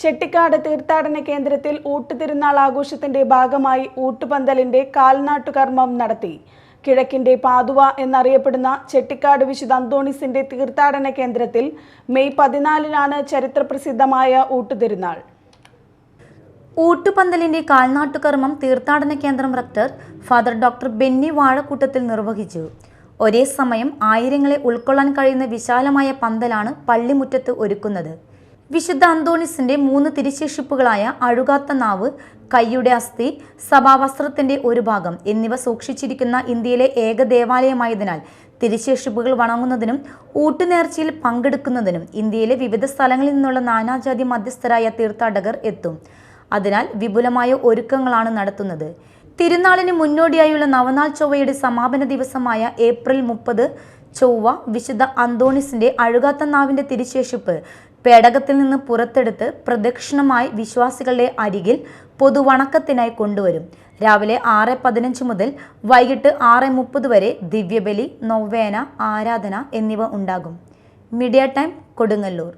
ചെട്ടിക്കാട് തീർത്ഥാടന കേന്ദ്രത്തിൽ ഊട്ടുതിരുനാൾ ആഘോഷത്തിന്റെ ഭാഗമായി ഊട്ടുപന്തലിന്റെ കാൽനാട്ടുകർമ്മം നടത്തി. കിഴക്കിന്റെ പാതുവ എന്നറിയപ്പെടുന്ന ചെട്ടിക്കാട് വിശുദ്ധ അന്തോണിസിന്റെ തീർത്ഥാടന കേന്ദ്രത്തിൽ മെയ് പതിനാലിനാണ് ചരിത്രപ്രസിദ്ധമായ ഊട്ടുതിരുനാൾ ഊട്ടുപന്തലിന്റെ കാൽനാട്ടുകർമ്മം തീർത്ഥാടന കേന്ദ്രം rector father doctor Benny Vazhakkoottathil നിർവഹിച്ചു. ഒരേ സമയം ആയിരങ്ങളെ ഉൾക്കൊള്ളാൻ കഴിയുന്ന വിശാലമായ പന്തലാണ് പള്ളിമുറ്റത്ത് ഒരുക്കുന്നത്. വിശുദ്ധ അന്തോണിസിന്റെ മൂന്ന് തിരിശേഷിപ്പുകളായ അഴുകാത്ത നാവ് കൈയുടെ അസ്ഥി സഭാവസ്ത്രത്തിന്റെ ഒരു ഭാഗം എന്നിവ സൂക്ഷിച്ചിരിക്കുന്ന ഇന്ത്യയിലെ ഏക ദേവാലയമായതിനാൽ തിരിശേഷിപ്പുകൾ വണങ്ങുന്നതിനും ഊട്ടുനേർച്ചയിൽ പങ്കെടുക്കുന്നതിനും ഇന്ത്യയിലെ വിവിധ സ്ഥലങ്ങളിൽ നിന്നുള്ള നാനാജാതി മധ്യസ്ഥരായ തീർത്ഥാടകർ എത്തും. അതിനാൽ വിപുലമായ ഒരുക്കങ്ങളാണ് നടത്തുന്നത്. തിരുനാളിന് മുന്നോടിയായുള്ള നവനാൾ ചൊവ്വയുടെ സമാപന ദിവസമായ ഏപ്രിൽ മുപ്പത് ചൊവ്വ വിശുദ്ധ അന്തോണിസിന്റെ അഴുകാത്ത നാവിന്റെ തിരിശേഷിപ്പ് പേടകത്തിൽ നിന്ന് പുറത്തെടുത്ത് പ്രദക്ഷിണമായി വിശ്വാസികളുടെ അരികിൽ പൊതുവണക്കത്തിനായി കൊണ്ടുവരും. രാവിലെ ആറ് പതിനഞ്ച് മുതൽ വൈകിട്ട് ആറ് മുപ്പത് വരെ ദിവ്യബലി നൊവേന ആരാധന എന്നിവ ഉണ്ടാകും. Media time Kodungallur.